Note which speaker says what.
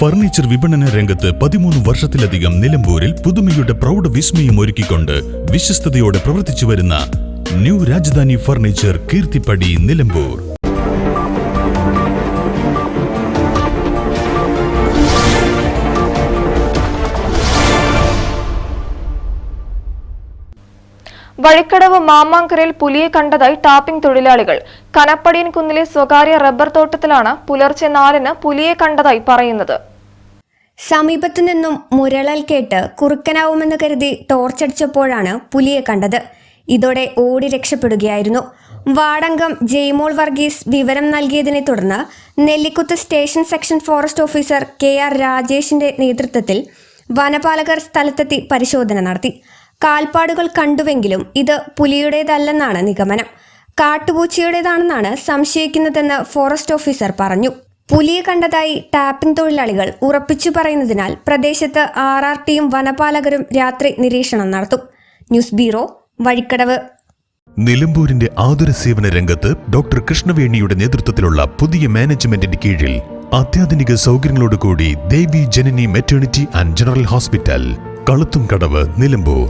Speaker 1: Furniture വിപണന രംഗത്ത് പതിമൂന്ന് വർഷത്തിലധികം നിലമ്പൂരിൽ പുതുമയുടെ പ്രൗഢ വിസ്മയം ഒരുക്കിക്കൊണ്ട് വിശ്വസ്തയോടെ പ്രവർത്തിച്ചു വരുന്ന ന്യൂ രാജധാനി ഫർണിച്ചർ കീർത്തിപ്പടി നിലമ്പൂർ.
Speaker 2: വഴിക്കടവ് മാമാങ്കരയിൽ പുലിയെ കണ്ടതായി ടാപ്പിംഗ് തൊഴിലാളികൾ. കനപ്പടിയൻ കുന്നിലെ സ്വകാര്യ റബ്ബർ തോട്ടത്തിലാണ് പുലർച്ചെ നാലിന് പുലിയെ കണ്ടതായി പറയുന്നത്.
Speaker 3: സമീപത്തു നിന്നും മുരളൽ കേട്ട് കുറുക്കനാവുമെന്ന് കരുതി ടോർച്ചടിച്ചപ്പോഴാണ് പുലിയെ കണ്ടത്. ഇതോടെ ഓടി രക്ഷപ്പെടുകയായിരുന്നു. വാടങ്കം ജെയ്മോൾ വർഗീസ് വിവരം നൽകിയതിനെ തുടർന്ന് Nellikuth station section forest officer K R രാജേഷിന്റെ നേതൃത്വത്തിൽ വനപാലകർ സ്ഥലത്തെത്തി പരിശോധന നടത്തി. കാൽപ്പാടുകൾ കണ്ടുവെങ്കിലും ഇത് പുലിയുടേതല്ലെന്നാണ് നിഗമനം. കാട്ടുപൂച്ചയുടേതാണെന്നാണ് സംശയിക്കുന്നതെന്ന് ഫോറസ്റ്റ് ഓഫീസർ പറഞ്ഞു. പുലിയെ കണ്ടതായി ടാപ്പിംഗ് തൊഴിലാളികൾ ഉറപ്പിച്ചു പറയുന്നതിനാൽ പ്രദേശത്ത് ആർ ആർ ടിയും വനപാലകരും രാത്രി നിരീക്ഷണം നടത്തും. News bureau Vazhikkadavu.
Speaker 1: നിലമ്പൂരിന്റെ ആതുര സേവന രംഗത്ത് ഡോക്ടർ കൃഷ്ണവേണിയുടെ നേതൃത്വത്തിലുള്ള പുതിയ മാനേജ്മെന്റിന്റെ കീഴിൽ അത്യാധുനിക സൗകര്യങ്ങളോടുകൂടി Devi Janani maternity and general hospital Kaluthum Kadavu Nilambur.